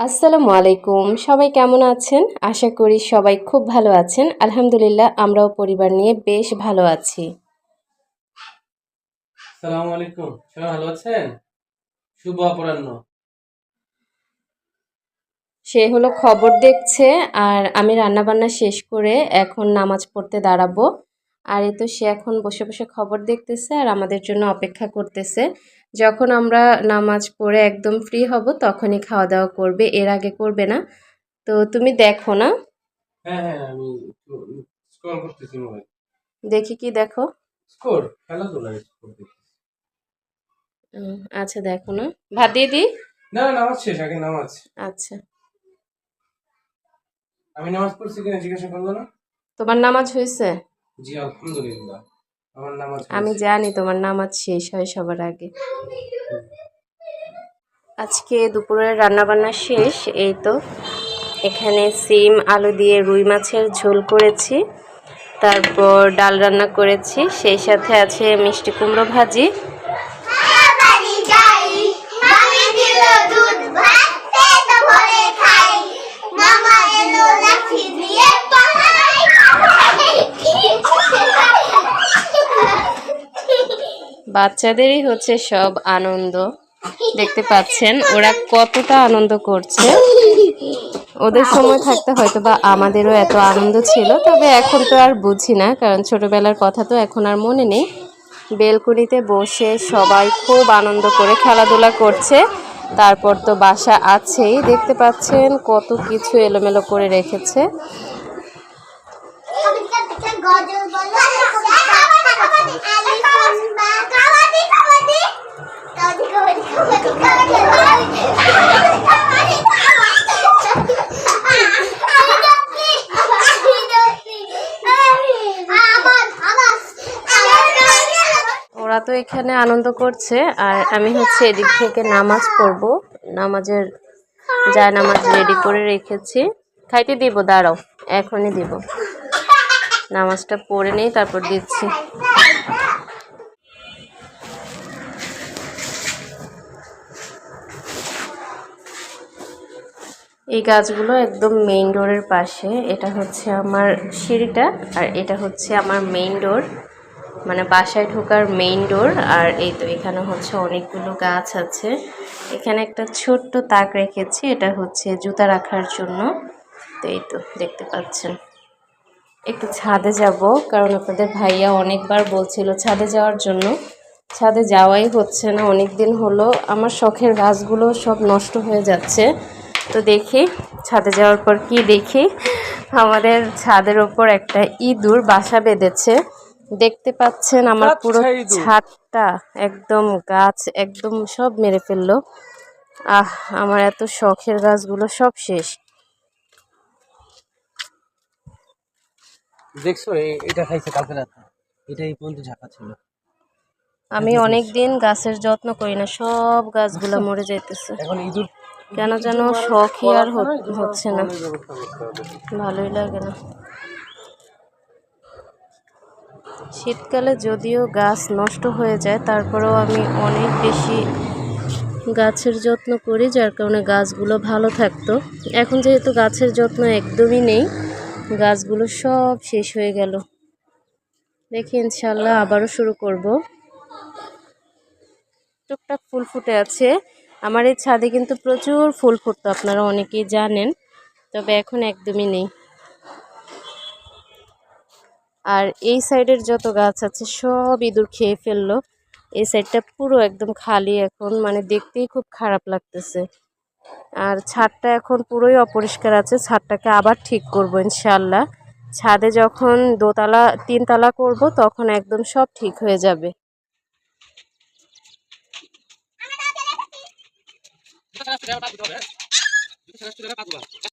আসসালামু আলাইকুম। সবাই কেমন আছেন? আশা করি সবাই খুব ভালো আছেন। আলহামদুলিল্লাহ আমরাও পরিবার নিয়ে বেশ ভালো আছি। সালামু আলাইকুম। সবাই ভালো আছেন? শুভ অপরাহ্ন। সে হলো খবর দেখছে আর আমি রান্নাবান্না শেষ করে এখন নামাজ পড়তে দাঁড়াবো। আর এ তো সে এখন বসে বসে খবর দেখতেছে আর আমাদের জন্য অপেক্ষা করতেছে। যখন আমরা নামাজ পড়ে একদম ফ্রি হব তখনই খাওয়া দাওয়া করবে এর আগে করবে না। তো তুমি দেখো না? হ্যাঁ হ্যাঁ আমি স্কোর করতেছি মোবাইল দেখি কি দেখো। স্কোর খেলাধুলা স্কোর আচ্ছা দেখো না। ভাত দিয়ে দিই? না না নামাজ শেষ আগে নামাজ। আচ্ছা। আমি নামাজ পড়ছি কিনা জিজ্ঞাসা করল না? তোমার নামাজ হয়েছে? জি আলহামদুলিল্লাহ। আমার নামাজ আমি জানি তোমার নামাজ শেষ হয় সবার আগে। আজকে দুপুরের রান্নাবান্না শেষ এই তো। এখানে সিম আলু দিয়ে রুই মাছের ঝোল করেছি তারপর ডাল রান্না করেছি সেই সাথে আছে মিষ্টি কুমড়ো ভাজি। বাচ্চাদেরই হচ্ছে সব আনন্দ। দেখতে পাচ্ছেন, ওরা কতটা আনন্দ করছে। ওদের সময় থাকতে হয়তো বা আমাদেরও এত আনন্দ ছিল, তবে এখন তো আর বুঝি না, কারণ ছোটবেলার কথা তো এখন আর মনে নেই। বেলকুনিতে বসে সবাই খুব আনন্দ করে খেলাধুলা করছে। তারপর তো বাসা আছেই, দেখতে পাচ্ছেন কত কিছু এলোমেলো করে রেখেছে। ওরা তো এখানে আনন্দ করছে, আর আমি হচ্ছে এদিক থেকে নামাজ পড়ব। নামাজের যা নামাজ রেডি করে রেখেছি। খাইতে দিব, দাঁড়াও, এখনই দিব। নামাজটা পড়ে নেই, তারপর দিচ্ছি। এই গাছগুলো একদম মেইন ডোরের পাশে। এটা হচ্ছে আমার সিঁড়িটা আর এটা হচ্ছে আমার মেইন ডোর মানে বাসায় ঢোকার মেইন ডোর আর এই তো এখানে হচ্ছে অনেকগুলো গাছ আছে। এখানে একটা ছোট্ট তাক রেখেছি, এটা হচ্ছে জুতা রাখার জন্য। তো এই তো দেখতে পাচ্ছেন। একটু ছাদে যাব, কারণ আপনাদের ভাইয়া অনেকবার বলছিল ছাদে যাওয়ার জন্য। ছাদে যাওয়াই হচ্ছে না অনেক দিন হলো। আমার শখের গাছগুলো সব নষ্ট হয়ে যাচ্ছে। তো দেখি ছাদে যাওয়ার পর কি দেখি? আমাদের ছাদের ওপর একটা ইঁদুর বাসা বেঁধেছে। দেখতে পাচ্ছেন আমার পুরো ছাদটা একদম গাছ একদম সব মেরে ফেলল। আহ আমার এত শখের গাছগুলো সব শেষ। দেখছ এটা খাইছে কালকে রাতে। এটা এই পর্যন্ত ঝাঁকা ছিল। আমি অনেক দিন গাছের যত্ন করি না সব গাছগুলো মরে যাইতেছে। এখন ইঁদুর কেন যেন শখই আর হচ্ছে না। ভালোই লাগে না। শীতকালে যদিও গাছ নষ্ট হয়ে যায় তারপরেও আমি অনেক বেশি গাছের যত্ন করি যার কারণে গাছগুলো ভালো থাকতো। এখন যেহেতু গাছের যত্ন একদমই নেই গাছগুলো সব শেষ হয়ে গেল। দেখি ইনশাল্লাহ আবারও শুরু করব। টুকটাক ফুল ফুটে আছে। আমার এই ছাদে কিন্তু প্রচুর ফুল ফুটতো, আপনারা অনেকেই জানেন। তবে এখন একদমই নেই। আর এই সাইডের যত গাছ আছে, সব ইঁদুর খেয়ে ফেলল। এই সাইডটা পুরো একদম খালি এখন মানে দেখতেই খুব খারাপ লাগতেছে। আর ছাদটা এখন পুরোই অপরিষ্কার আছে, ছাদটাকে আবার ঠিক করব ইনশাল্লাহ ছাদে যখন দোতলা, তিনতলা করব, তখন একদম সব ঠিক হয়ে যাবে। সেটা সেটা সেটা পাঁচ হবে। সেটা সেটা পাঁচ হবে